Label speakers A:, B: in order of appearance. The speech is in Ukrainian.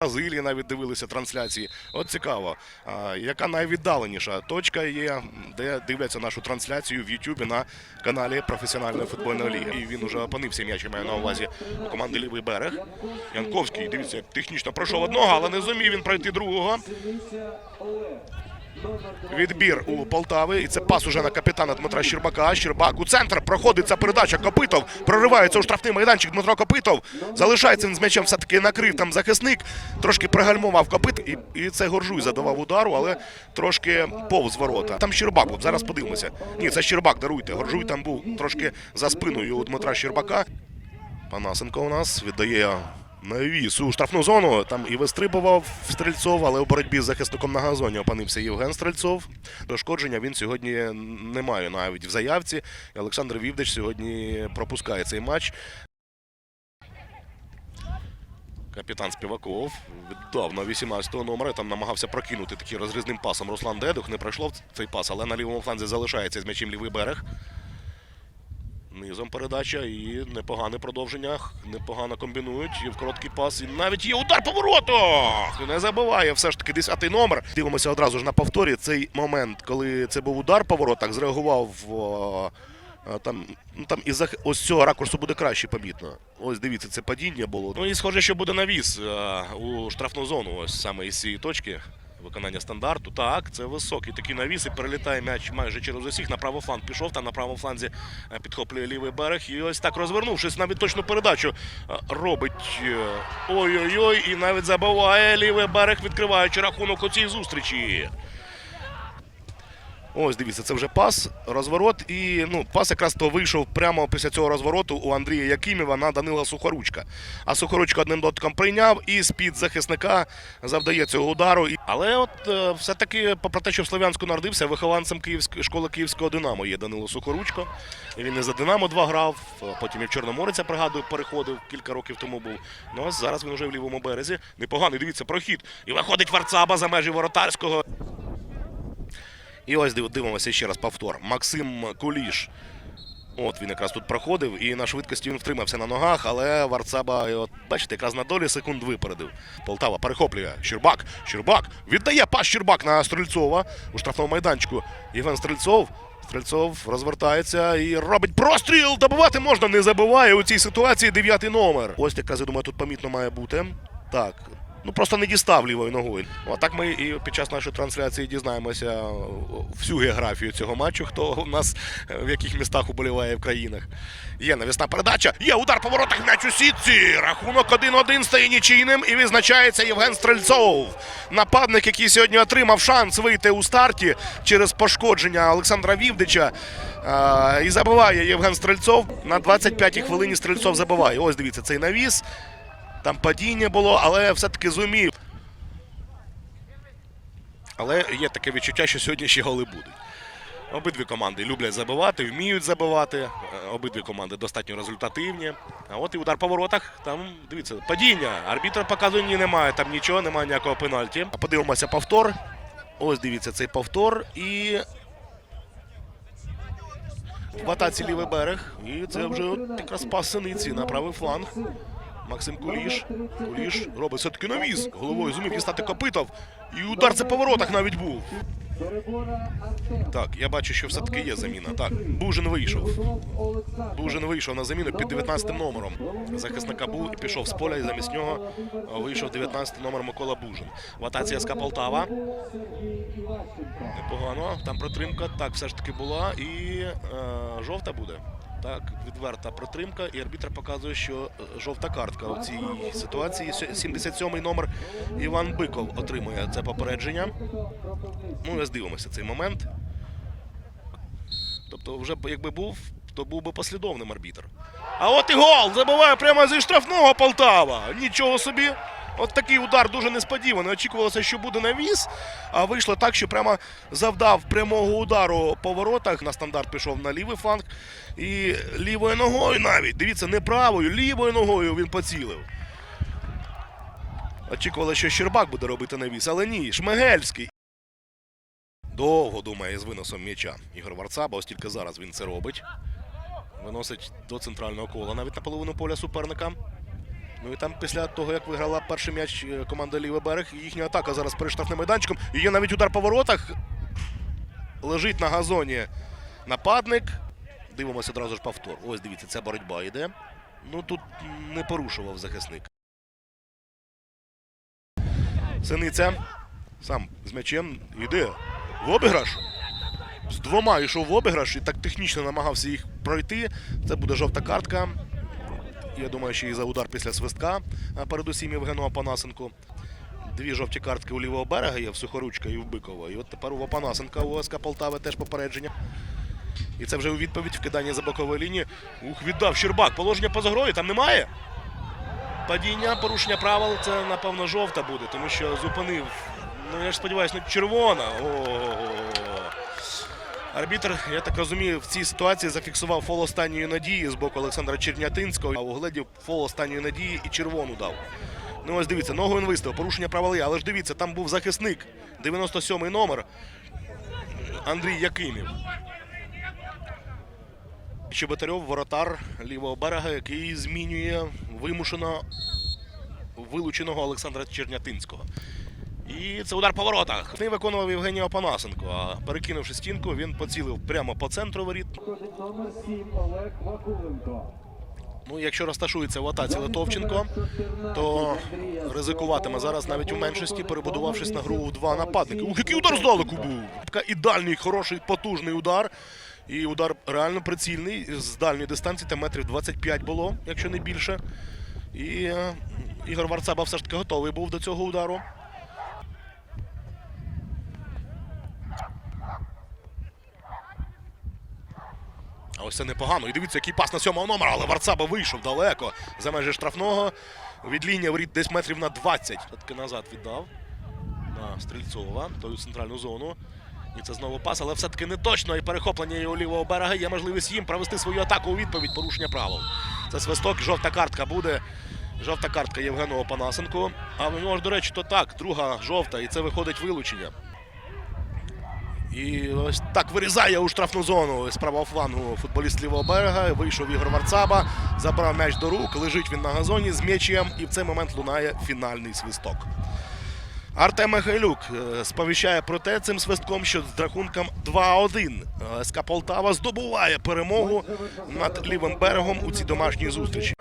A: Бразилії навіть дивилися трансляції. От цікаво, яка найвіддаленіша точка є, де дивляться нашу трансляцію в Ютубі на каналі професіональної футбольної ліги. І він уже опинився м'яч, маю на увазі у команди Лівий берег. Янковський, дивіться, технічно пройшов одного, але не зумів він пройти другого. Відбір у Полтави. І це пас уже на капітана Дмитра Щербака. Щербак у центр. Проходить ця передача. Копитов проривається у штрафний майданчик. Дмитро Копитов. Залишається він з м'ячем, все-таки накрив там захисник. Трошки пригальмував Копит. І, і це Горжуй задавав удару, але трошки повз ворота. Там Щербак. От зараз подивимося. Ні, це Щербак, даруйте. Горжуй там був трошки за спиною у Дмитра Щербака. Панасенко у нас віддає навіс у штрафну зону. Там і вистрибував Стрельцов, але у боротьбі з захисником на газоні опинився Євген Стрельцов. Дошкодження він сьогодні не має навіть в заявці. Олександр Вівдич сьогодні пропускає цей матч. Капітан Співаков віддав на 18-го номера. Там намагався прокинути таким розрізним пасом Руслан Дедух. Не пройшло цей пас, але на лівому фланзі залишається з м'ячем лівий берег. Низом передача і непогане продовження. Непогано комбінують. І в короткий пас. І навіть є удар по воротах. Не забиває все ж таки 10-й номер. Дивимося одразу ж на повторі. Цей момент, коли це був удар по воротах, зреагував. Там, ну, там із ось цього ракурсу буде краще помітно. Ось дивіться, це падіння було. Ну і схоже, що буде навіс у штрафну зону. Ось саме із цієї точки. Виконання стандарту. Так, це високий такий навіс і перелітає м'яч майже через усіх. На правий фланг пішов, там на правому фланзі е, підхоплює лівий берег. І ось так розвернувшись, навіть точну передачу е, робить. е, Ой-ой-ой, і навіть забиває лівий берег, відкриваючи рахунок у цій зустрічі. Ось дивіться, це вже пас, розворот. І ну, пас якраз то вийшов прямо після цього розвороту у Андрія Якимєва на Данила Сухоручка. А Сухоручка одним дотиком прийняв і з-під захисника завдає цього удару. Але от е, все-таки, попри те, що в Слов'янську народився, вихованцем Київської школи Київського Динамо є Данило Сухоручко. Він і за Динамо 2 грав, е, потім і в Чорноморець, я пригадую, переходив кілька років тому був. Ну ось зараз він вже в лівому березі. Непоганий, дивіться, прохід. І виходить Варцаба за межі воротарського. І ось див- дивимося ще раз повтор. Максим Куліш. От він якраз тут проходив, і на швидкості він втримався на ногах, але Варцаба, от, бачите, якраз на долі секунд випередив. Полтава перехоплює. Щербак. Щербак. Віддає пас Щербак на Стрельцова у штрафному майданчику. Євген Стрельцов. Стрельцов розвертається і робить простріл. Добивати можна, не забиває у цій ситуації дев'ятий номер. Ось якраз, я думаю, тут помітно має бути. Так. Ну просто не дістав лівою ногою. Отак ми і під час нашої трансляції дізнаємося е, всю географію цього матчу, хто у нас е, в яких містах уболіває в країнах. Є навісна передача, є удар по воротах м'яч у сітці. Рахунок 1-1 стає нічийним і відзначається Євген Стрельцов. Нападник, який сьогодні отримав шанс вийти у старті через пошкодження Олександра Вівдича. Е, І забиває Євген Стрельцов. На 25-й хвилині Стрельцов забиває. Ось дивіться, цей навіс. Там падіння було, але все-таки зумів. Але є таке відчуття, що сьогодні ще голи будуть. Обидві команди люблять забивати, вміють забивати. Е, Обидві команди достатньо результативні. А от і удар по воротах. Там, дивіться, падіння. Арбітр показує, ні, немає там нічого, немає ніякого пенальті. А подивимося повтор. Ось дивіться цей повтор. І. В атаці лівий берег. І це вже от якраз пас синиці на правий фланг. Максим Куліш. Куліш робить все-таки навіз. Головою зумів дістати Копитов. І удар це по воротах навіть був. Так, я бачу, що все-таки є заміна. Так, Бужин вийшов. Бужин вийшов на заміну під 19 номером. Захисника був і пішов з поля, і замість нього вийшов 19 номер Микола Бужин. В атаці СК Полтава. Непогано. Там протримка. Так, все ж таки була. І е, жовта буде. Так, відверта протримка, і арбітр показує, що е, жовта картка у цій ситуації. 77-й номер Іван Биков отримує це попередження. Ну, ось дивимося цей момент. Тобто, вже якби був, то був би послідовним арбітр. А от і гол! Забиває прямо зі штрафного Полтава. Нічого собі. От такий удар дуже несподіваний. Очікувалося, що буде навіс, а вийшло так, що прямо завдав прямого удару по воротах. На стандарт пішов на лівий фланг. І лівою ногою навіть. Дивіться, не правою, лівою ногою він поцілив. Очікували, що Щербак буде робити навіс, але ні, Шмигельський. Довго думає з виносом м'яча Ігор Варцаба, ось тільки зараз він це робить. Виносить до центрального кола навіть на половину поля суперника. Ну і там після того, як виграла перший м'яч е, команда Лівий берег, їхня атака зараз перед штрафним майданчиком. І є навіть удар по воротах. Лежить на газоні нападник. Дивимося одразу ж повтор. Ось дивіться, ця боротьба йде. Ну тут не порушував захисник. Синиця сам з м'ячем йде в обіграш. З двома йшов в обіграш і так технічно намагався їх пройти. Це буде жовта картка. Я думаю, ще і за удар після свистка, передусім Євгену Апанасенку. Дві жовті картки у лівого берега є в Сухоручка і в Бикова. І от тепер у Апанасенка у ОСК Полтави теж попередження. І це вже у відповідь вкидання за бокової лінії. Ух, віддав Щербак. Положення поза грою там немає. Падіння, порушення правил, це напевно жовта буде, тому що зупинив. Ну я ж сподіваюся, не червона. О-о-о. Арбітр, я так розумію, в цій ситуації зафіксував фол останньої надії з боку Олександра Чернятинського, а угледів фол останньої надії і червону дав. Ну ось дивіться, ногу він виставив, порушення правил є, але ж дивіться, там був захисник, 97-й номер Андрій Якимів. Чеботарьов, воротар лівого берега, який змінює вимушено вилученого Олександра Чернятинського. І це удар по воротах. Не виконував Євгеній Опанасенко. А перекинувши стінку, він поцілив прямо по центру воріт.
B: Номер 7 Олег Вакуленко.
A: Ну, якщо розташується в атаці Литовченко, то ризикуватиме зараз навіть у меншості, перебудувавшись на гру в два нападники. Ух, який удар здалеку був! Така ідеальний, хороший, потужний удар. І удар реально прицільний з дальньої дистанції, там метрів 25 було, якщо не більше. І е, Ігор Варцаба все ж таки готовий був до цього удару. А ось це непогано. І дивіться, який пас на сьомого номера, але Варцаба вийшов далеко за межі штрафного. Від лінії воріт десь метрів на 20. Все-таки назад віддав на Стрільцова, тою центральну зону. І це знову пас, але все-таки не точно. І перехоплення його лівого берега є можливість їм провести свою атаку у відповідь порушення правил. Це свисток, жовта картка буде. Жовта картка Євгену Опанасенку. А в нього ж, до речі, то так, друга жовта, і це виходить вилучення. І ось так вирізає у штрафну зону з правого флангу футболіст лівого берега. Вийшов Ігор Варцаба, забрав м'яч до рук, лежить він на газоні з м'ячем, і в цей момент лунає фінальний свисток. Артем Михайлюк е, сповіщає про те цим свистком, що з рахунком 2-1 СК Полтава здобуває перемогу над лівим берегом у цій домашній зустрічі.